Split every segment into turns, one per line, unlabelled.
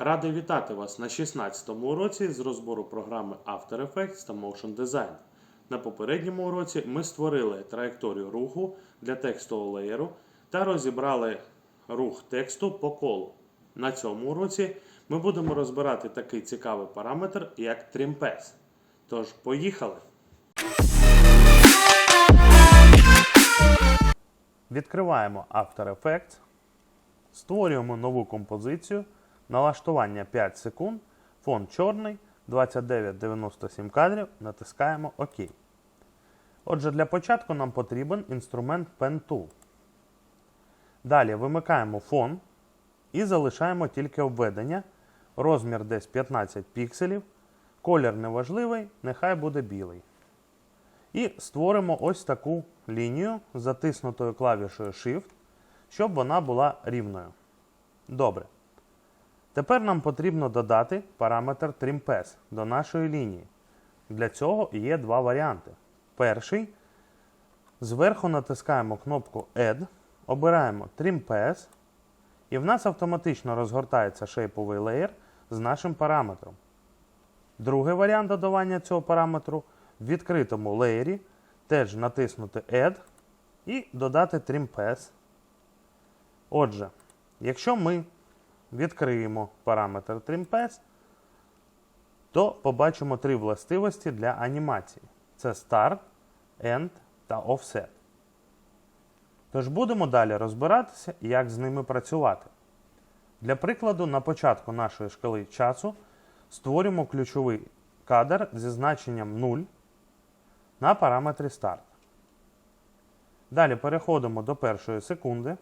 Радий вітати вас на 16 уроці з розбору програми After Effects та Motion Design. На попередньому уроці ми створили траєкторію руху для текстового леєру та розібрали рух тексту по колу. На цьому уроці ми будемо розбирати такий цікавий параметр, як TrimPass. Тож, поїхали! Відкриваємо After Effects, створюємо нову композицію, налаштування 5 секунд, фон чорний, 2997 кадрів, натискаємо ОК. Отже, для початку нам потрібен інструмент Pen Tool. Далі вимикаємо фон і залишаємо тільки обведення. Розмір десь 15 пікселів. Колір неважливий, нехай буде білий. І створимо ось таку лінію з затиснутою клавішою Shift, щоб вона була рівною. Добре. Тепер нам потрібно додати параметр TrimPass до нашої лінії. Для цього є два варіанти. Перший. Зверху натискаємо кнопку Add, обираємо TrimPass, і в нас автоматично розгортається шейповий леєр з нашим параметром. Другий варіант додавання цього параметру в відкритому леєрі теж натиснути Add і додати TrimPass. Отже, якщо ми відкриємо параметр TrimPass, то побачимо три властивості для анімації: це Start, End та Offset. Тож будемо далі розбиратися, як з ними працювати. Для прикладу, на початку нашої шкали часу створюємо ключовий кадр зі значенням 0 на параметрі Start. Далі переходимо до першої секунди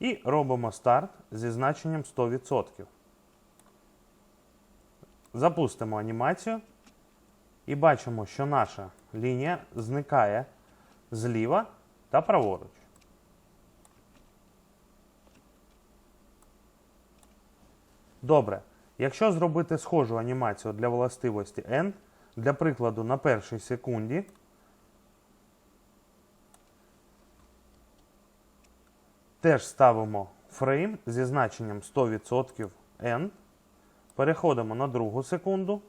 і робимо старт зі значенням 100%. Запустимо анімацію і бачимо, що наша лінія зникає зліва та праворуч. Добре. Якщо зробити схожу анімацію для властивості End, для прикладу на першій секунді, теж ставимо фрейм зі значенням 100% End, переходимо на другу секунду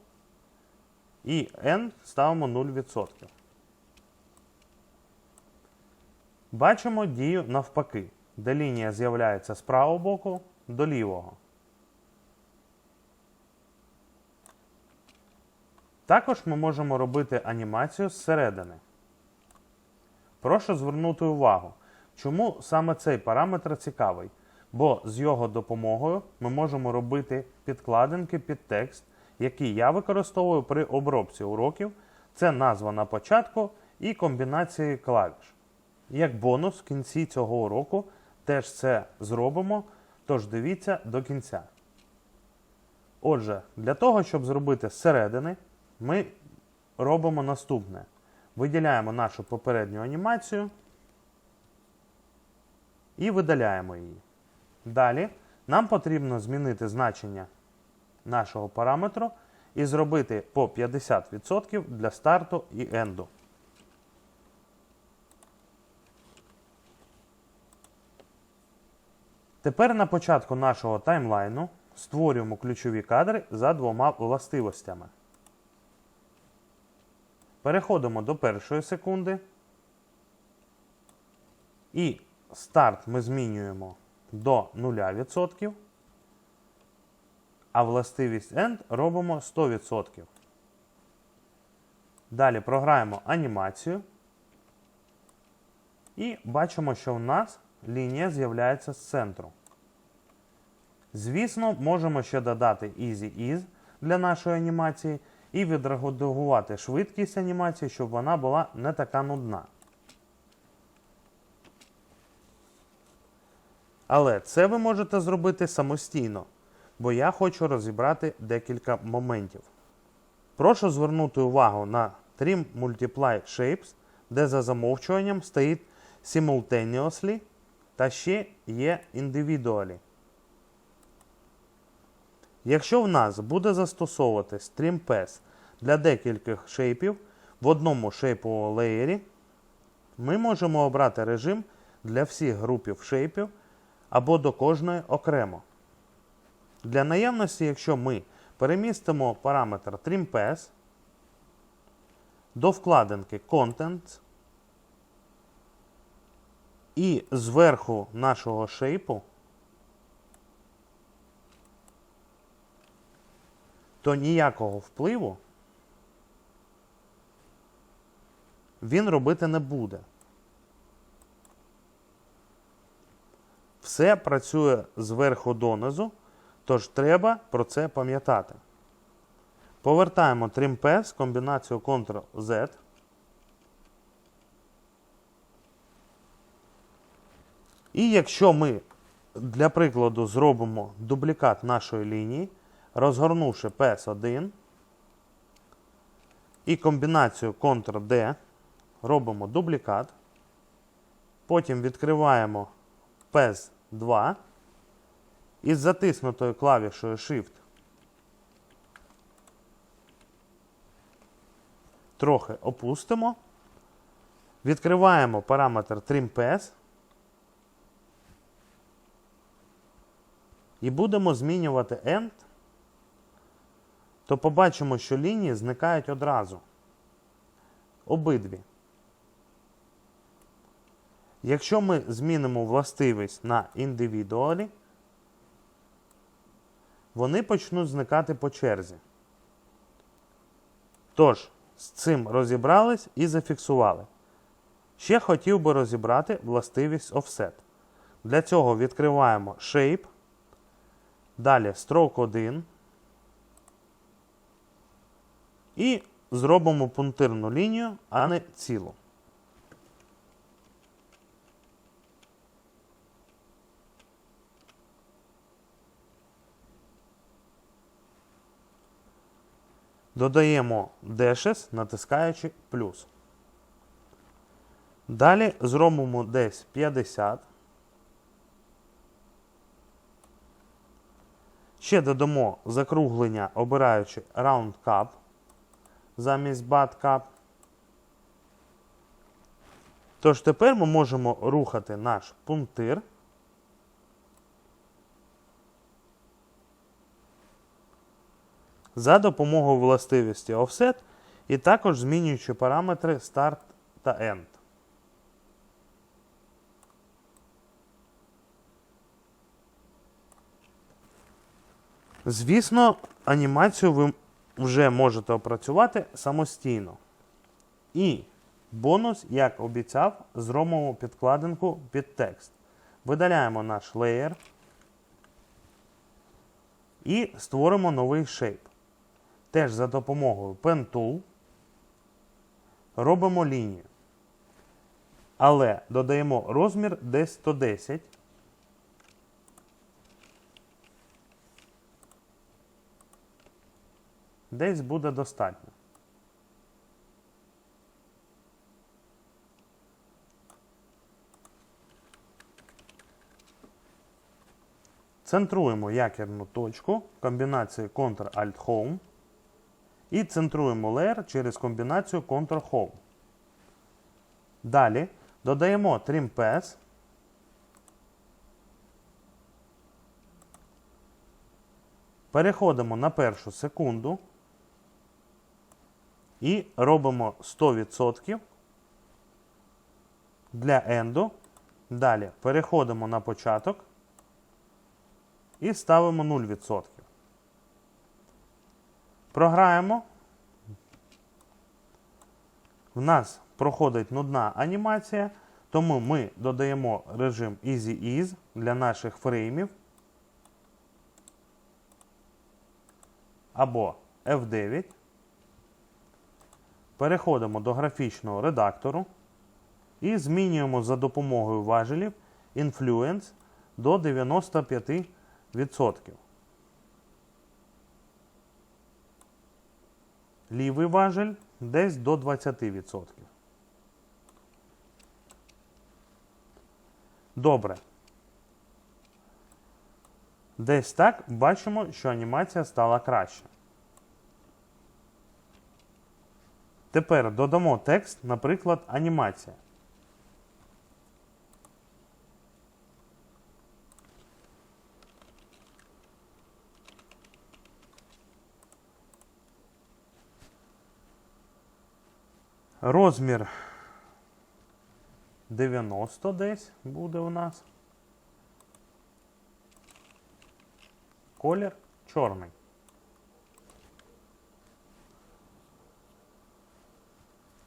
і End ставимо 0%. Бачимо дію навпаки, де лінія з'являється з правого боку до лівого. Також ми можемо робити анімацію зсередини. Прошу звернути увагу, чому саме цей параметр цікавий, бо з його допомогою ми можемо робити підкладинки під текст, який я використовую при обробці уроків. Це назва на початку і комбінації клавіш. Як бонус в кінці цього уроку теж це зробимо, тож дивіться до кінця. Отже, для того, щоб зробити зсередини, ми робимо наступне. Виділяємо нашу попередню анімацію і видаляємо її. Далі нам потрібно змінити значення нашого параметру і зробити по 50% для старту і енду. Тепер на початку нашого таймлайну створюємо ключові кадри за двома властивостями. Переходимо до першої секунди. І старт ми змінюємо до 0%, а властивість End робимо 100%. Далі програємо анімацію. І бачимо, що в нас лінія з'являється з центру. Звісно, можемо ще додати Easy Ease для нашої анімації і відредагувати швидкість анімації, щоб вона була не така нудна. Але це ви можете зробити самостійно, бо я хочу розібрати декілька моментів. Прошу звернути увагу на Trim Multiply Shapes, де за замовчуванням стоїть Simultaneously та ще є Individually. Якщо в нас буде застосовуватись TrimPass для декількох шейпів в одному шейповому леєрі, ми можемо обрати режим для всіх групів шейпів або до кожної окремо. Для наявності, якщо ми перемістимо параметр TrimPass до вкладинки Content і зверху нашого шейпу, то ніякого впливу він робити не буде. Все працює зверху донизу, тож треба про це пам'ятати. Повертаємо TrimPass, комбінацію Ctrl-Z. І якщо ми для прикладу зробимо дублікат нашої лінії, розгорнувши PS1 і комбінацію Ctrl-D, робимо дублікат. Потім відкриваємо PS2 із затиснутою клавішою Shift трохи опустимо. Відкриваємо параметр TrimPass і будемо змінювати End, то побачимо, що лінії зникають одразу. Обидві. Якщо ми змінимо властивість на індивідуалі, вони почнуть зникати по черзі. Тож, з цим розібрались і зафіксували. Ще хотів би розібрати властивість Offset. Для цього відкриваємо Shape, далі Stroke 1 і зробимо пунктирну лінію, а не цілу. Додаємо Dashes, натискаючи плюс. Далі зробимо десь 50. Ще додамо закруглення, обираючи Round Cup замість Bad Cup. Тож тепер ми можемо рухати наш пунктир. За допомогою властивості Offset і також змінюючи параметри Start та End. Звісно, анімацію ви вже можете опрацювати самостійно. І бонус, як обіцяв, зробимо підкладинку під текст. Видаляємо наш леєр і створимо новий шейп. Теж за допомогою Pen Tool робимо лінію. Але додаємо розмір десь 110. Десь буде достатньо. Центруємо якірну точку комбінації Ctrl-Alt-Home і центруємо леєр через комбінацію Ctrl-Home. Далі додаємо Trim Pass. Переходимо на першу секунду і робимо 100% для енду. Далі переходимо на початок і ставимо 0%. Програємо. В нас проходить нудна анімація, тому ми додаємо режим Easy Ease для наших фреймів або F9. Переходимо до графічного редактору і змінюємо за допомогою важелів Influence до 95%. Лівий важель десь до 20%. Добре. Десь так бачимо, що анімація стала краще. Тепер додамо текст, наприклад, анімація. Розмір 90 десь буде у нас. Колір чорний.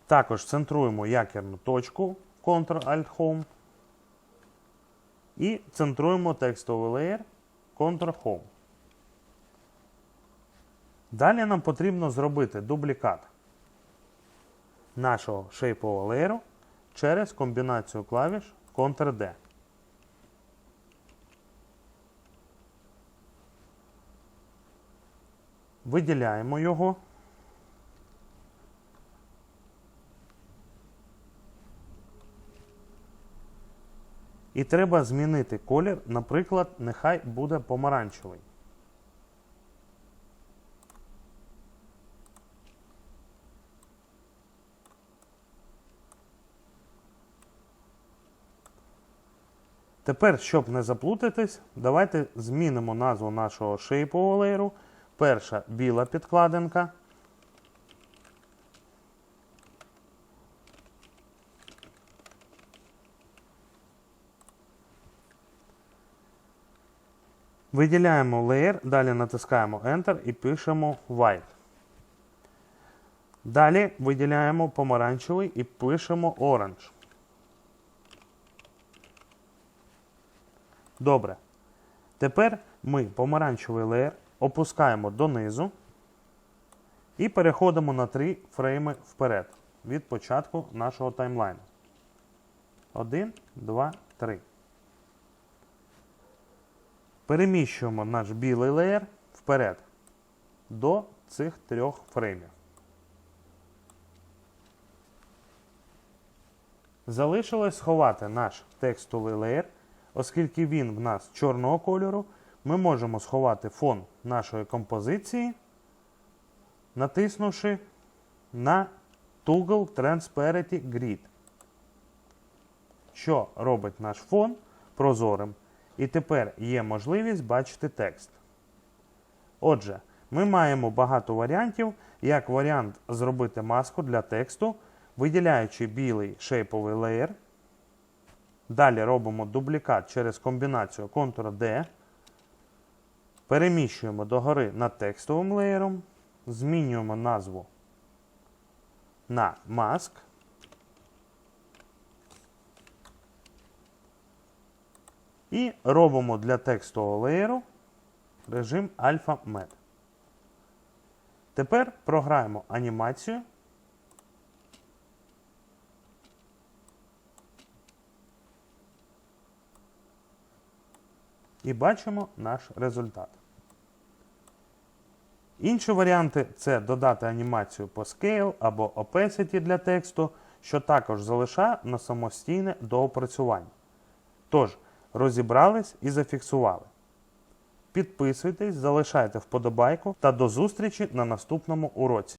Також центруємо якірну точку Ctrl-Alt-Home. І центруємо текстовий леєр Ctrl-Home. Далі нам потрібно зробити дублікат нашого шейпового леєру через комбінацію клавіш Ctrl-D. Виділяємо його. І треба змінити колір, наприклад, нехай буде помаранчевий. Тепер, щоб не заплутатись, давайте змінимо назву нашого шейпового леєру. Перша біла підкладинка. Виділяємо леєр, далі натискаємо Enter і пишемо White. Далі виділяємо помаранчевий і пишемо Orange. Добре. Тепер ми помаранчевий леєр опускаємо донизу і переходимо на 3 фрейми вперед від початку нашого таймлайну. 1, 2, 3. Переміщуємо наш білий леєр вперед до цих трьох фреймів. Залишилось сховати наш текстовий леєр, оскільки він в нас чорного кольору, ми можемо сховати фон нашої композиції, натиснувши на Toggle Transparency Grid, що робить наш фон прозорим. І тепер є можливість бачити текст. Отже, ми маємо багато варіантів, як варіант зробити маску для тексту, виділяючи білий шейповий леєр. Далі робимо дублікат через комбінацію Ctrl-D. Переміщуємо догори над текстовим леєром. Змінюємо назву на Mask. І робимо для текстового леєру режим Alpha Med. Тепер програємо анімацію. І бачимо наш результат. Інші варіанти це додати анімацію по Scale або Opacity для тексту, що також залишає на самостійне доопрацювання. Тож, розібрались і зафіксували. Підписуйтесь, залишайте вподобайку та до зустрічі на наступному уроці.